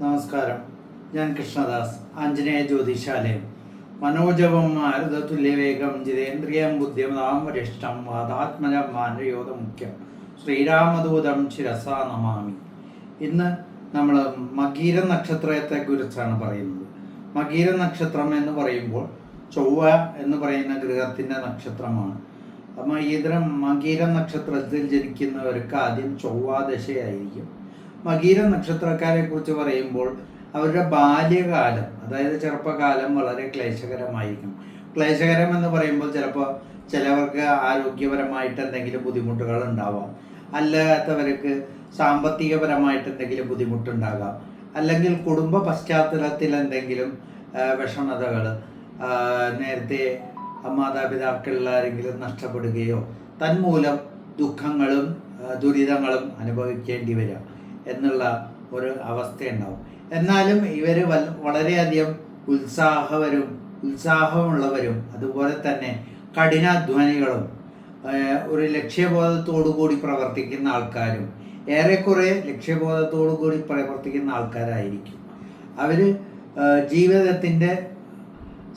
നമസ്കാരം. ഞാൻ കൃഷ്ണദാസ് ആഞ്ജനേയ ജ്യോതിഷാലയം മനോജവം മാരുതതുല്യവേഗം ജിതേന്ദ്രിയം ബുദ്ധിമതാം വരിഷ്ഠം വാദാത്മജം മാനയോധമുഖ്യം ശ്രീരാമദൂതം ശിരസ നമാമി. ഇന്ന് നമ്മൾ മകീര നക്ഷത്രത്തെ കുറിച്ചാണ് പറയുന്നത്. മകീര നക്ഷത്രം എന്ന് പറയുമ്പോൾ ചൊവ്വ എന്ന് പറയുന്ന ഗ്രഹത്തിന്റെ നക്ഷത്രമാണ്. അപ്പം ഇതിരം മകീര നക്ഷത്രത്തിൽ ജനിക്കുന്നവർക്ക് ആദ്യം ചൊവ്വാദശയായിരിക്കും. മകീര നക്ഷത്രക്കാരെ കുറിച്ച് പറയുമ്പോൾ അവരുടെ ബാല്യകാലം അതായത് ചെറുപ്പകാലം വളരെ ക്ലേശകരമായിരിക്കും. ക്ലേശകരം എന്ന് പറയുമ്പോൾ ചിലപ്പോൾ ചിലവർക്ക് ആരോഗ്യപരമായിട്ട് എന്തെങ്കിലും ബുദ്ധിമുട്ടുകൾ ഉണ്ടാവാം. അല്ലാത്തവർക്ക് സാമ്പത്തികപരമായിട്ട് എന്തെങ്കിലും ബുദ്ധിമുട്ടുണ്ടാകാം. അല്ലെങ്കിൽ കുടുംബ പശ്ചാത്തലത്തിൽ എന്തെങ്കിലും വിഷമതകൾ നേരത്തെ മാതാപിതാക്കളിൽ ആരെങ്കിലും നഷ്ടപ്പെടുകയോ തന്മൂലം ദുഃഖങ്ങളും ദുരിതങ്ങളും അനുഭവിക്കേണ്ടി വരിക എന്നുള്ള ഒരു അവസ്ഥയുണ്ടാവും. എന്നാലും ഇവർ വളരെയധികം ഉത്സാഹവരും ഉത്സാഹമുള്ളവരും അതുപോലെ തന്നെ കഠിനാധ്വാനികളും ഒരു ലക്ഷ്യബോധത്തോടു കൂടി പ്രവർത്തിക്കുന്ന ആൾക്കാരും ഏറെക്കുറെ ലക്ഷ്യബോധത്തോടു കൂടി പ്രവർത്തിക്കുന്ന ആൾക്കാരായിരിക്കും. അവർ ജീവിതത്തിന്റെ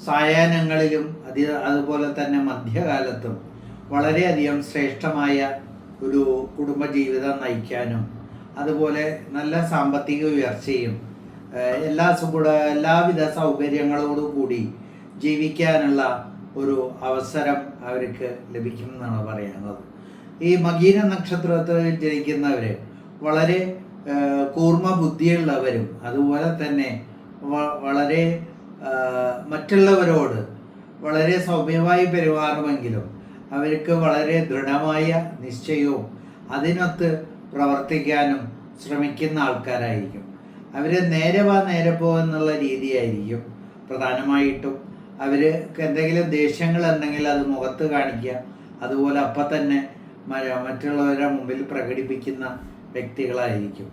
സായാഹ്നങ്ങളിലും അതി അതുപോലെ തന്നെ മധ്യകാലത്തും വളരെയധികം ശ്രേഷ്ഠമായ ഒരു കുടുംബജീവിതം നയിക്കാനും അതുപോലെ നല്ല സാമ്പത്തിക ഉയർച്ചയും എല്ലാ സുഖ എല്ലാവിധ സൗകര്യങ്ങളോടും കൂടി ജീവിക്കാനുള്ള ഒരു അവസരം അവർക്ക് ലഭിക്കും എന്നാണ് പറയുന്നത് ഈ മകീര നക്ഷത്രത്തിൽ ജനിക്കുന്നവർ വളരെ കൂർമ്മ ബുദ്ധിയുള്ളവരും അതുപോലെ തന്നെ വളരെ മറ്റുള്ളവരോട് വളരെ സൗമ്യമായി പെരുമാറുമെങ്കിലും അവർക്ക് വളരെ ദൃഢമായ നിശ്ചയവും അതിനൊത്ത് പ്രവർത്തിക്കാനും ശ്രമിക്കുന്ന ആൾക്കാരായിരിക്കും. അവർ നേരെ വാ നേരെ പോ എന്നുള്ള രീതിയായിരിക്കും പ്രധാനമായിട്ടും. അവർ എന്തെങ്കിലും ദേഷ്യങ്ങൾ ഉണ്ടെങ്കിൽ അത് മുഖത്ത് കാണിക്കുക. അതുപോലെ അപ്പം തന്നെ മറ്റുള്ളവരുടെ മുമ്പിൽ പ്രകടിപ്പിക്കുന്ന വ്യക്തികളായിരിക്കും.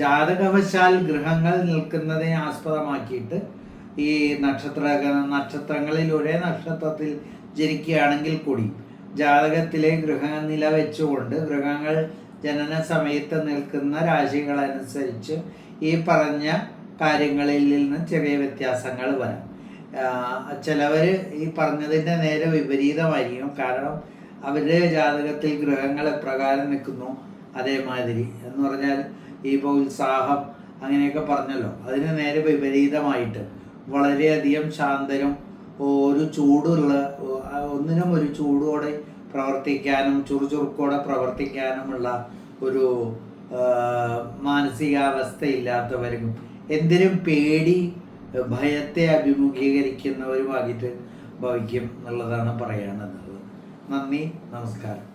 ജാതകവശാൽ ഗ്രഹങ്ങൾ നിൽക്കുന്നതിനെ ആസ്പദമാക്കിയിട്ട് ഈ നക്ഷത്ര നക്ഷത്രങ്ങളിൽ ഒരേ നക്ഷത്രത്തിൽ ജനിക്കുകയാണെങ്കിൽ കൂടി ജാതകത്തിലെ ഗൃഹനില വെച്ചുകൊണ്ട് ഗൃഹങ്ങൾ ജനന സമയത്ത് നിൽക്കുന്ന രാശികളനുസരിച്ച് ഈ പറഞ്ഞ കാര്യങ്ങളിൽ നിന്ന് ചെറിയ വ്യത്യാസങ്ങൾ വരാം. ചിലവർ ഈ പറഞ്ഞതിന്റെ നേരെ വിപരീതമായിരിക്കും. കാരണം അവരുടെ ജാതകത്തിൽ ഗ്രഹങ്ങൾ എപ്രകാരം നിൽക്കുന്നു? അതേമാതിരി. എന്ന് പറഞ്ഞാൽ ഈ ഇപ്പോൾ ഉത്സാഹം അങ്ങനെയൊക്കെ പറഞ്ഞല്ലോ. അതിന് നേരെ വിപരീതമായിട്ട് വളരെയധികം ശാന്തനും ഒരു ചൂടുള്ള ഒന്നിനും ഒരു ചൂടോടെ പ്രവർത്തിക്കാനും ചുറുചുറുക്കോടെ പ്രവർത്തിക്കാനുമുള്ള ഒരു മാനസികാവസ്ഥ ഇല്ലാത്തവരും എന്തിനും പേടി ഭയത്തെ അഭിമുഖീകരിക്കുന്നവരുമായിട്ട് ഭവിക്കും എന്നുള്ളതാണ് പറയാനുള്ളത്. നന്ദി നമസ്കാരം.